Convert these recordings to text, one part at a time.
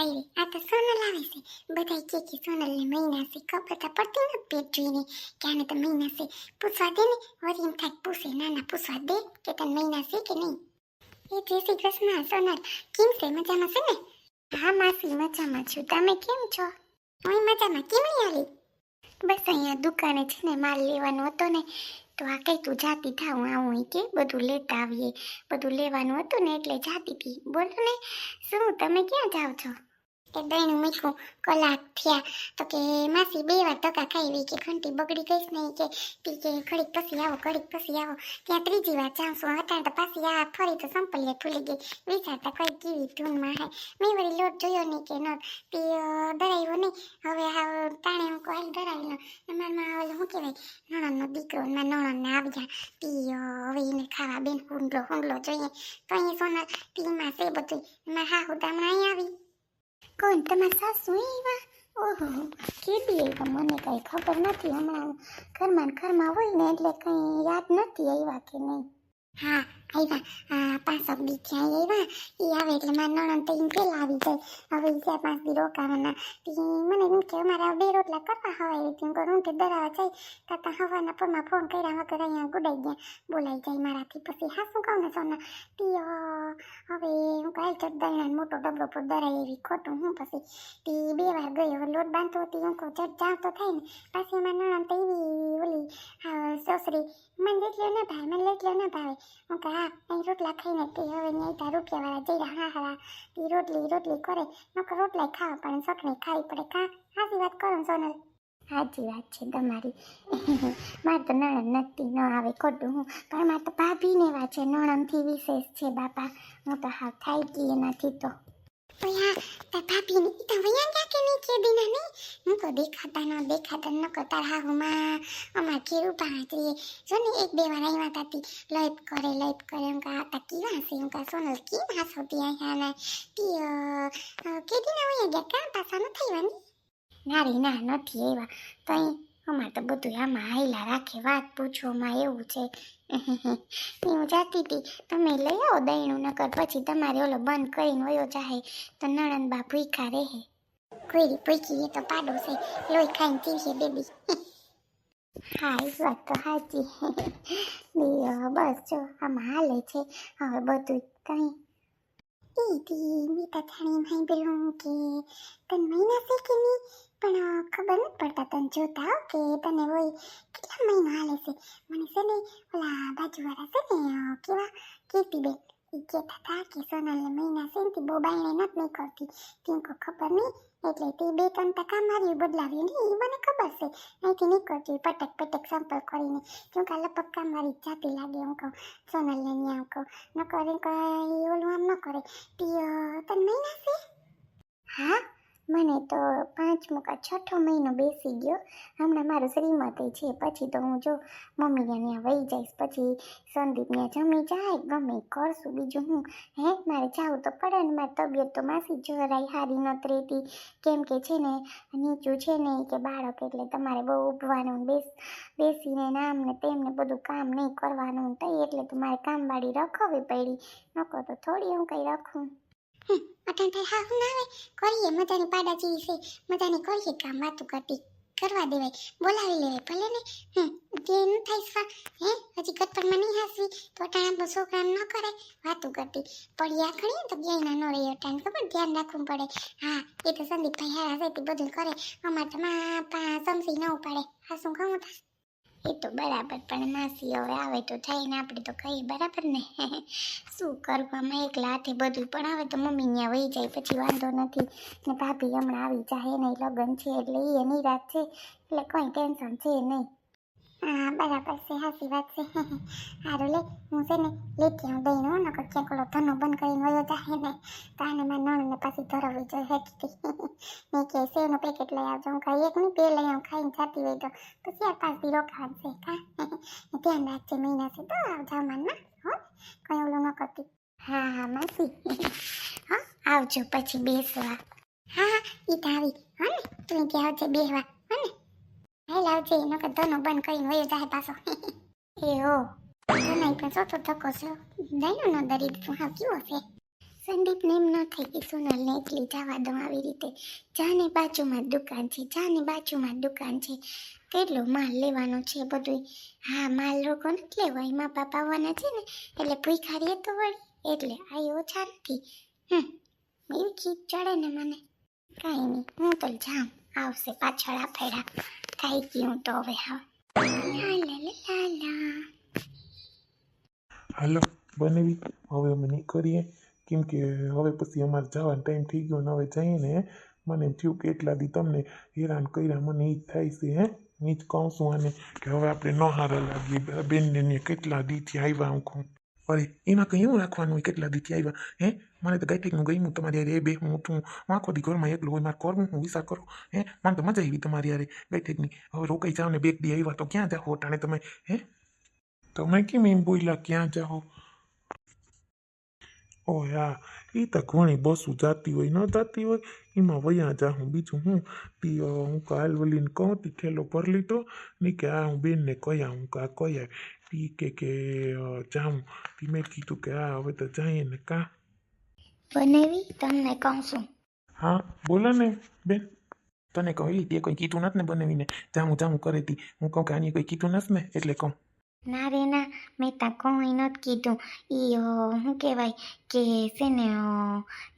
હાય આ તો સોનલ આવે છે. બધા કે કે સોનલને મહિના છે, ખબર પડતી નથી પેટ જોઈને કે આને તો મહિના છે. પૂછવા દે ને, વળી એમ થાય પૂછે ના ના પૂછવા દે કે તને મહિના છે કે નહીં. એ જય શ્રી કૃષ્ણ, સોનલ, કેમ છે? મજામાં છે ને? હા માસી મજામાં છું. તમે કેમ છો? હું મજામાં. કેમ નહીં આવી? બસ અહીંયા દુકાને છે ને, માલ લેવાનો હતો ને, તો આ કઈ તું જાતી થા, હું આવું કે, બધું લેતા આવીએ. બધું લેવાનું હતું ને, એટલે જાતી હતી બોલો ને, શું, તમે ક્યાં જાઓ છો? કે દહીંનું મીઠું કલાક થયા. તો કે માસી બે વાર ટકા ખાઈ કે ઘંટી બગડી ગઈ છે કે તી કે ઘડીક પછી આવો, ઘડીક પછી આવો. ત્યાં ત્રીજી વાર જાઉં હતા તો પાછી આ ફરી તો સંપલીએ ભૂલી ગઈ. વિચારતા કઈ કેવી ધૂનમાં હે. મેં વળી લોટ જોયો નહીં કે ન તે ડરાવ્યો નહીં. હવે હા તાણે હું કોલ ડરાવી લો. એમાં ઓલું શું કહેવાય? નણંદનો દીકરો ને નણંદને આવ્યા. તી હવે એને ખાવા બેન હુંડલો હુંડલો જોઈએ. તો અહીં સોના તીમાં છે બધું એમાં હા હું તમને અહીં આવી. કોણ તમારા સાસુ એવા ઓહો કેદી આવ્યા મને કંઈ ખબર નથી. હમણાં ઘરમાં ઘરમાં હોય ને એટલે કંઈ યાદ નથી આવ્યા કે નહીં. હા આવ્યા પાંચક દી ત્યાં આવ્યા એ આવે એટલે મારા નણંદ તો એમ પેલા આવી જાય. હવે એ ચાર પાંચ દી રોકાવાના. મને એમ કે અમારા બે રોટલા કરવા હવાય તેમ કરું કે દરાવા જાય. તાતા હવાના પરમાં ફોન કર્યા વગર અહીંયા ગુડાઈ ગયા. બોલાઈ જાય મારાથી. પછી હા, શું કહું ને સોના? તી હવે હું કાલ ચટ દળીને મોટો ડબલો પર દરાય એવી ખોટું. હું પછી તી બે વાર ગઈ. હવે લોટ બાંધતો હતી. હું કહું, ચટ, જાવ તો થાય ને. પાછી એમાં નણંદ તો એવી ઓલી સસરી, મને જેટલો ના ભાવે, મને એટલો ના ભાવે. હું કહે હા, અહીં રોટલા ખાઈને તે હવે નહીં ત્યાં રૂપિયાવાળા જઈ હા હા એ રોટલી રોટલી કરે, નકર રોટલા ખાવા, પણ ચટણી ખાવી પડે, કા? સાચી વાત કરો સોનલ. સાચી વાત છે તમારી. મારે તો નણંદ નથી, ન આવે ખોટું હું, પણ મારે તો ભાભીને એવા છે, નણંદથી વિશેષ છે બાપા. હું તો હાવ થાય ગઈ એનાથી તો. ઓયા તાર ભાભીને ઈ તો વયા ગયા કે નહીં કે દિના નહીં? હું તો દેખાતા ન દેખાતા ન કરતા હાહુમાં અમાર કેરું ઊભા જો ને એક બે વાર આવ્યા તાતી કરે લાઈટ કરે એમ કા હતા કેવા હશે? એમ કા સોનલ કેમ હાસોતી આયા ને તી અ, કે દિના વયા ગયા? કા પાસા ન થઈ વાની ના રે ના નથી એવા તો અહીં અમારે તો બધું આમાં હાઈલા રાખે, વાત પૂછવામાં એવું છે. હું જાતી હતી તમે લઈ આવો દહીણું, નકર પછી તમારે ઓલો બંધ કરીને વયો જાહે, તો નણંદ બા ભૂખા રહે. કોઈ ભૂખી એ તો પાડો છે. લોહી ખાઈને ચીવીએ બેબી. હા, એ વાત તો સાચી બસ જો, આમાં હાલે છે. હવે બધું કંઈ. ઈ તી મીઠા થાણી ભાઈ પેલું કે, તને મહિના છે પણ ખબર નથી પડતા તને. જોતા કે તને હોય કેટલા મહિના હાલે છે. મને છે ને ઓલા બાજુવાળા છે ને કેવા કીર્તિબેન એ કહેતા હતા કે સોનલને મહિના છે ને તે બહુ બાયણે નથી નહીં કરતી. તીંકો ખબર નહીં. એટલે તે બે ત્રણ ટકા માર્યું બદલાવ્યું ને એ મને ખબર છે. અહીંથી નીકળતી પટક પટક સંપર્ક કરીને. કેમ કે લપક્કા મારી જાતી લાગે, હું કહું. સોનલને ત્યાં કહું. ન કરે ઓલું આમ ન કરે. તે તને મહિના છે? હા? મને તો પાંચમો કા છઠ્ઠો મહિનો બેસી ગયો. હમણાં મારું શ્રીમતી છે, પછી તો હું જો મમ્મીને ત્યાં વહી જઈશ, પછી સંદીપને જમી જાય, ગમે કરશું. બીજું હું, હે, મારે જવું તો પડે ને, મારી તબિયત તો માસી જરાય હારી નથી રહેતી. કેમ કે છે ને, નીચું છે ને કે બાળક એટલે તમારે બહુ ઊભવાનું બેસ, બેસીને નામ ને તેમને બધું કામ નહીં કરવાનું તઈ એટલે તો મારે કામવાળી રખવી પડી. નકો તો થોડી હું કંઈ રખું. અટાણ થાય હા હું આવે કરીએ, મજાની પાડા જેવી છે. મજાની કરીએ, કામ વાતું કરતી. કરવા દેવાય. બોલાવી લેવાય ભલે ને. હમ, જે ન થાય સ્વા હે? હજી ગતપણમાં નહીં હાસવી. તો અટાણ આપણો છોકરા ન કરે વાતું કરતી. પડ્યા ખણી તો ક્યાંય ના ન રહી અટાણ ખબર? ધ્યાન રાખવું પડે. હા, એ તો સંદીપભાઈ હારા છે, તે બધું કરે. અમારે તો માં પા સમસી ન ઉપાડે. હા શું કહું તા એ તો બરાબર, પણ માસી હવે આવે તો થાય ને આપણે તો કહીએ, બરાબર ને? શું કરવામાં એકલા હાથે બધું, પણ હવે તો મમ્મી ત્યાં વહી જાય, પછી વાંધો નથી. ને ભાભી હમણાં આવી જાય ને લગ્ન છે, એટલે એ એની રાત છે, એટલે કોઈ ટેન્શન છે નહીં. હા, બરાબર છે હાસી વાત છે. સારું લે, હું છે ને લેતી આવું દઈને હું નકર ક્યાંક ઓલો ધનો બંધ કરીને વયો જાય ને તાને મારા નણને પાછી ધરાવવી જોઈએ હેઠી મેં કે સેવનું પેકેટ લઈ આવજો? હું ખાઈ એક નહીં, બે લઈ આવું, ખાઈને જાતી હોય તો. પછી ચાર પાંચ દી રોકાવાનું છે, કા? ધ્યાન રાખજે, મહિના છે. તો આવજો માનમાં હો, કઈ ઓલું ન કરતી. હા હા, માસી. હા, આવજો પછી બેસવા. હા હા, ઈ તો આવી, હો ને, તું ત્યાં આવજે બેસવા, હા ને. હાલ આવજે નકર ધનો બંધ કરીને વયો જાય પાછો. એ હો ધનાઈ પણ ચોથો ધક્કો છે. દઈનો ન દરી તું, હા, કેવો છે? સંદીપને એમ ન થઈ કે સોનલને એકલી જવા દઉં આવી રીતે. જાને બાજુમાં દુકાન છે, જાને બાજુમાં દુકાન છે. કેટલો માલ લેવાનો છે બધું હા, માલ રોકો નથી લેવો મા બાપ આવવાના છે ને, એટલે ભૂખારીએ તો વળી. એટલે આ ઓછા નથી. હમ, એવી ખીચ ચડે ને મને. કાંઈ નહીં, હું તો જાઉં, આવશે પાછળ આ ફેરા. થઈ ગયું તો હવે હા હાલો બનેવી હવે અમે નહીં કરીએ. કેમ કે હવે પછી અમારે જવાનો ટાઈમ થઈ ગયો ને હવે જઈએ ને મને એમ થયું કે એટલા દી તમને હેરાન કર્યા, મને એ જ થાય છે, હે? હું જ કહું છું આને કે હવે આપણે ન હારા લાગીએ. બેનને કેટલા દીથી આવ્યા હું કહું. અરે એમાં એવું રાખવાનું કેટલા દીથી આવ્યા હે મને તો ગાયટેકનું ગયું તમારી યારે એ બે હું ઉઠું હું આખો દી ઘરમાં એકલું હોય મારે કરવું હું વિચાર કરો હે મને તો મજા આવી તમારી યારે ગાયટેકની હવે રોકાઈ જાઓ ને બેગ દી આવ્યા તો ક્યાં જાઓ અટાણે તમે હે તમે કેમ એમ બોલ્યા ક્યાં જાઓ ઓ યા એ તો ઘણી બસો જાતી હોય ન જાતી હોય એમાં વયા હું બીજું હું તી હું કાલ વલીને કહું તી ઠેલો ભરી લીધો નહીં કે આ હું બેનને કહ્યા હું કા કહ્યા તી કે કે જામ જાઉં. તી મેં કીધું કે આ હવે તો જઈએ ને કા. બનાવી તમને કહું છું. હા બોલો ને બેન. તને કહું એ તે કોઈ કીધું નથી ને બનાવીને. જામું જામું કરે તી. હું કહું કે આની કોઈ કીધું નથી ને એટલે કહું. ના રે ના મેં તા કોઈ નથી કીધું. અ, શું કહેવાય કે છે ને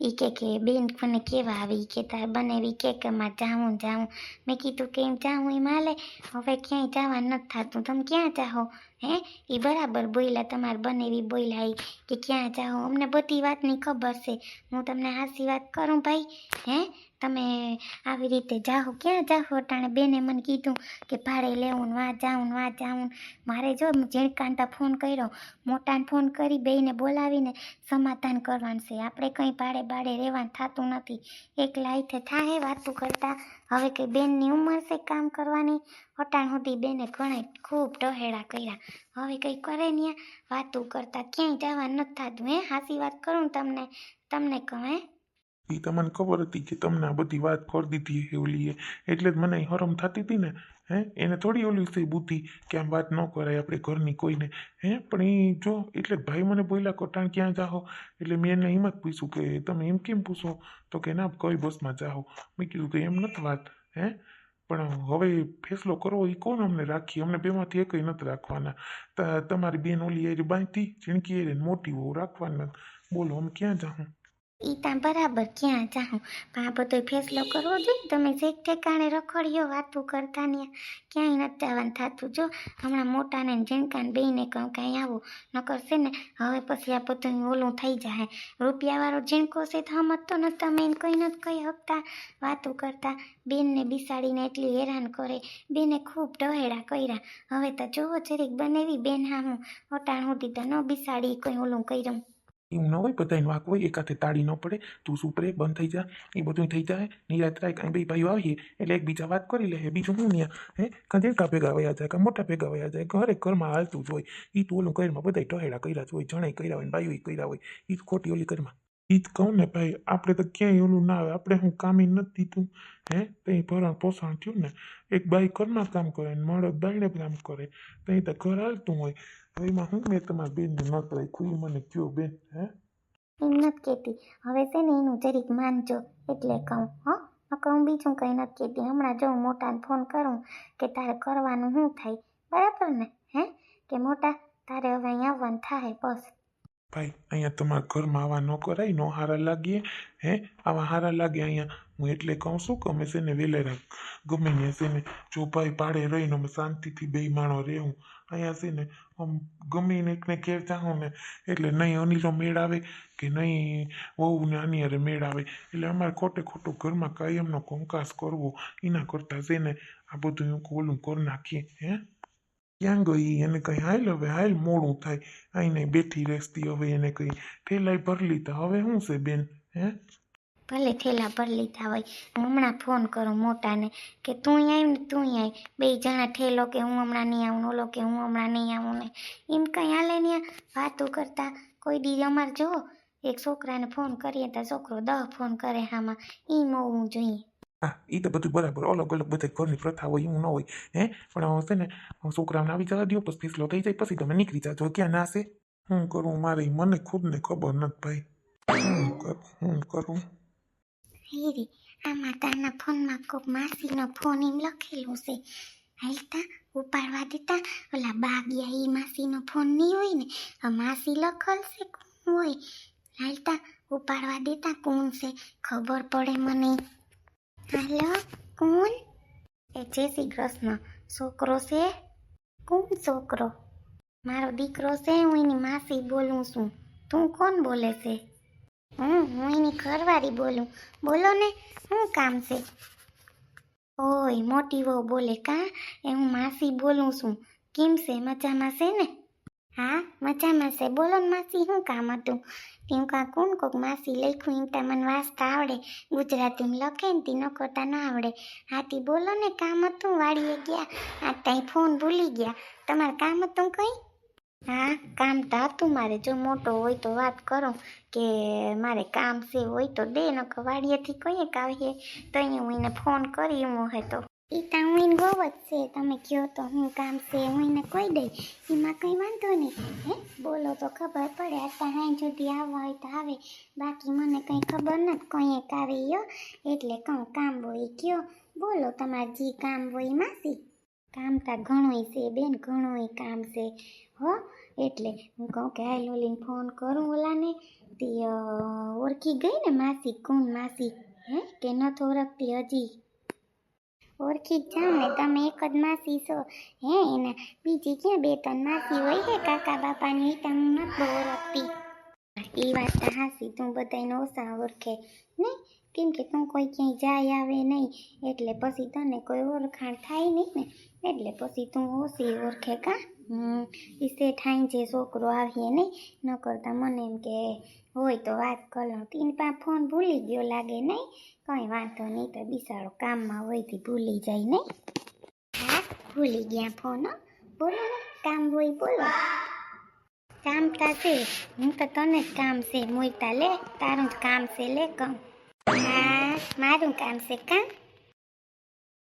એ કે કે બેન મને કેવા આવી કે તાર બનેવી કે કે માં જાઉં જાઉં મેં કીધું કે એમ જાઉં એમ હાલે. હવે ક્યાંય જવા નથી થતું. તમે ક્યાં જાઓ? હે? એ બરાબર બોલ્યા તમારે બનેવી બોલ્યા એ કે ક્યાં જાઓ? અમને બધી વાતની ખબર છે. હું તમને હાસી વાત કરું ભાઈ. હે? તમે આવી રીતે જાઓ. ક્યાં જાઓ? અટાણે બેને મને કીધું કે ભાડે લેવું વા જાઉં ને વા જાઉં મારે જો ઝીણકાંતા ફોન કર્યો. મોટાને ફોન કરી બેયને બોલાવીને સમાધાન કરવાનું છે. આપણે કંઈ ભાડે બાડે રહેવાનું થતું નથી. એકલા હાથે થાહે વાતું કરતા. હવે કંઈ બેનની ઉંમર છે કામ કરવાની. અટાણ સુધી બેને ઘણે ખૂબ ટહેડા કર્યા. હવે કંઈ કરે ને વાતું કરતાં ક્યાંય જવા નથી થતું. હે, હાસી વાત કરું તમને. તમને કહું એ તમને ખબર હતી કે તમને આ બધી વાત કરી દીધી હે ઓલીએ. એટલે જ મને હરમ થતી હતી ને, હે? એને થોડી ઓલી થઈ બુદ્ધિ કે આમ વાત ન કરાય આપણે ઘરની કોઈને. હે? પણ એ જો, એટલે ભાઈ મને બોલ્યા, કોટાણ, ક્યાં જાઓ એટલે મેં એને એમ જ પૂછ્યું કે, તમે એમ કેમ પૂછો? તો કે, ના, કઈ બસમાં જાઓ મેં કીધું કે, એમ નથી વાત, હે? પણ હવે ફેસલો કરવો એ કોણ અમને રાખીએ અમને બેમાંથી એકય નથી રાખવાના. તમારી બેન ઓલી એરી બાંધતી, ઝીણકી એરી મોટી બહુ રાખવાના. બોલો, અમે ક્યાં જાઉં ઈ ત્યાં બરાબર ક્યાં જાઉં? પણ આ બધો ફેસલો કરવો જોઈએ તમે જે ઠેકાણે રખડ્યો વાતું કરતા ને ક્યાંય નથી આવવાનું થતું. જો, હમણાં મોટાને ઝીણકાને બેયને કહું કાંઈ આવો ન કરશે ને, હવે પછી આ બધું ઓલું થઈ જાય. રૂપિયાવાળો ઝીણકો છે તો સમજતો નથી તમે એને કંઈ નથી કહી શકતા વાતું કરતા. બેનને બિસાડીને એટલી હેરાન કરે, બેને ખૂબ ડહેડા કર્યા. હવે તો જોવો, જરીક બનેવી બેન હા હું અટાણ સુધી તો ન બિસાડી કોઈ ઓલું કર્યું. એવું ન હોય બધાને વાક હોય, એકાથે તાળી ન પડે તું સુપરે બંધ થઈ જા, એ બધું થઈ જાય. નિરાત રાય કાંઈ બે ભાઈઓ આવીએ, એટલે એકબીજા વાત કરી લે બીજું હું ત્યાં હે કાં દેડકા ભેગા વયા જાય, કાં મોટા ભેગા વયા જાય, ઘરે ઘરમાં હાલતું જ હોય. એ તું ઓલું ઘરમાં બધા ટહેડા કર્યા જ હોય, જણાય કર્યા હોય ને બાઈઓ કર્યા હોય. એ ખોટી ઓલી ઘરમાં. એ જ કહું ને ભાઈ, આપણે તો ક્યાંય ઓલું ના આવે, આપણે હું કામી નથી દીધું, હે ત્યાં ભરણ પોષણ થયું ને, એક બાઈ ઘરમાં કામ કરે ને મળદ બાઈને કામ કરે ત્યાં તો ઘર હાલતું હોય. હવે એમાં હું મેં તમારા બેનને ન કરાય કોઈ મને કયો બેન હે? એમ નથી કહેતી. હવે છે ને એનું જરીક માનજો એટલે કહું હો? કહું બીજું કંઈ નથી કહેતી. હમણાં જો હું મોટાને ફોન કરું કે તારે કરવાનું શું થાય? બરાબર ને? હે? કે મોટા તારે હવે અહીંયા આવવાનું થાય બસ. ભાઈ અહીંયા તમારા ઘરમાં આવા ન કરાય નો હારા લાગીએ હે? આવા હારા લાગે અહીંયા. હું એટલે કહું છું કે અમે છે ને વેલેરા ગમે ને છે ને જો ભાઈ પાડે રહીને અમે શાંતિથી બે માણો રહેવું. અહીંયા છે ને, આમ ગમે ને એકને ઘેર જાઉં ને, એટલે નહીં અનિલો મેળ આવે કે નહીં વહુ ને આની અરે મેળ આવે. એટલે અમારે ખોટે ખોટું ઘરમાં કાયમનો કંકાસ કરવો, એના કરતાં છે ને, આ બધું ઓલું કરી નાખીએ, હે? ક્યાં ગઈ? એને કંઈ હાલ હવે, હાલ મોડું થાય. આઈને બેઠી રહેતી હવે એને કંઈ ઠેલાઈ ભરલી તો હવે શું છે બેન, હે? ભલે થેલા ભરી લીધા હોય. હમણાં ફોન કરો મોટાને કે તું આવ ને તું આવી બે જણા ઠેલો કે હું હમણાં નહીં આવું ને ઓલો કે હું હમણાં નહીં આવું ને. એમ કંઈ હાલે ને વાતો કરતા કોઈ દી અમારે જો, એક છોકરાને ફોન કરીએ તો છોકરો દહ ફોન કરે હામાં. એ મોવું જોઈએ. હા એ તો બધું બરાબર. અલગ અલગ બધા ઘરની પ્રથા હોય, એવું ન હોય. હે? પણ છે ને છોકરાને આવી જવા દો પછી ફીસલો થઈ જાય, પછી તમે નીકળી જાજો. ક્યાં નાશે શું કરું? મારે મને મને ખુદને ખબર નથી ભાઈ. હું કરું? હું કરું? હેરી આ માતાના ફોનમાં કોક માસીનો ફોન એમ લખેલું છે હાલતા ઉપાડવા દેતા ઓલા બાગિયા એ માસીનો ફોન નહીં હોય ને આ માસી લખલ છે કોણ હોય હાલતા ઉપાડવા દેતા કોણ છે ખબર પડે મને હાલો કોણ એ જય શ્રી કૃષ્ણ છોકરો છે કોણ છોકરો મારો દીકરો છે હું એની માસી બોલું છું તું કોણ બોલે છે હું હું એની ઘરવાળી બોલું. બોલો ને, શું કામ છે? ઓય, મોટી વહુ બોલે, કા? એ હું માસી બોલું છું. કેમ છે? મજામાં છે ને? હા, મજામાં છે. બોલો માસી, શું કામ હતું? તેમ કા કોણ કોક માસી લખ્યું, એમ તા મને વાંચતા આવડે. ગુજરાતીમાં લખે ને તી નકોતા ના આવડે. હાથી, બોલો ને, કામ હતું? વાડીએ ગયા. આ ત્યાં ફોન ભૂલી ગયા. તમારે કામ હતું કંઈ? હા, કામ તો હતું મારે. જો મોટો હોય તો વાત કરો કે મારે કામ છે હોય તો દે, નકર વાડીએથી કહીએ કે આવીએ તો અહીંયા હું એને ફોન કરી એમ હોય તો એ તો હું એને બહુ જ છે. તમે કહો તો હું કામ છે હું એને કહી દઈ એમાં કંઈ વાંધો નહીં. હે? બોલો તો ખબર પડે. અત્યારે હાઈ સુધી આવવા હોય તો આવે. બાકી મને કંઈ ખબર નથી કંઈ એક આવી એટલે કહું કામ હોય કયો. બોલો તમારે જે કામ હોય માસી. કામ તા ઘણુંય છે, બેન, ઘણુંય કામ છે, હો. એટલે હું કહું કે, હાય, લોલીને ફોન કરું ઓલાને. તે ઓળખી ગઈ ને માસી કોણ માસી? હે, કે નથી ઓળખતી હજી? ઓળખી જ જાઉં ને, તમે એક જ માસી છો. હે, એના બીજી ક્યાં બે ત્રણ માસી હોય હે કાકા, બાપાની ઈ તો નથી ઓળખતી. એ વાત હાસી તું બધાને ઓછા ઓળખે, નહીં? કેમ કે તું કોઈ ક્યાંય જાય આવે નહીં, એટલે પછી તને કોઈ ઓળખાણ થાય નહીં ને, એટલે પછી તું ઓછી ઓળખે કા? હમ, ઈ શેઠાઈ જે છોકરો આવીએ નહીં ન કરતા મને એમ કે હોય તો વાત કરો તીન પા ફોન ભૂલી ગયો લાગે નહીં, કંઈ વાંધો નહીં, તો બિસાડો, કામમાં હોયથી ભૂલી જાય નહીં. હા, ભૂલી ગયા ફોન બોલો, કામ હોય બોલો. કામ તા છે, હું તો તને જ કામ છે મોઈતા લે, તારું જ કામ છે, લે કહું હા મારું કામ છે કામ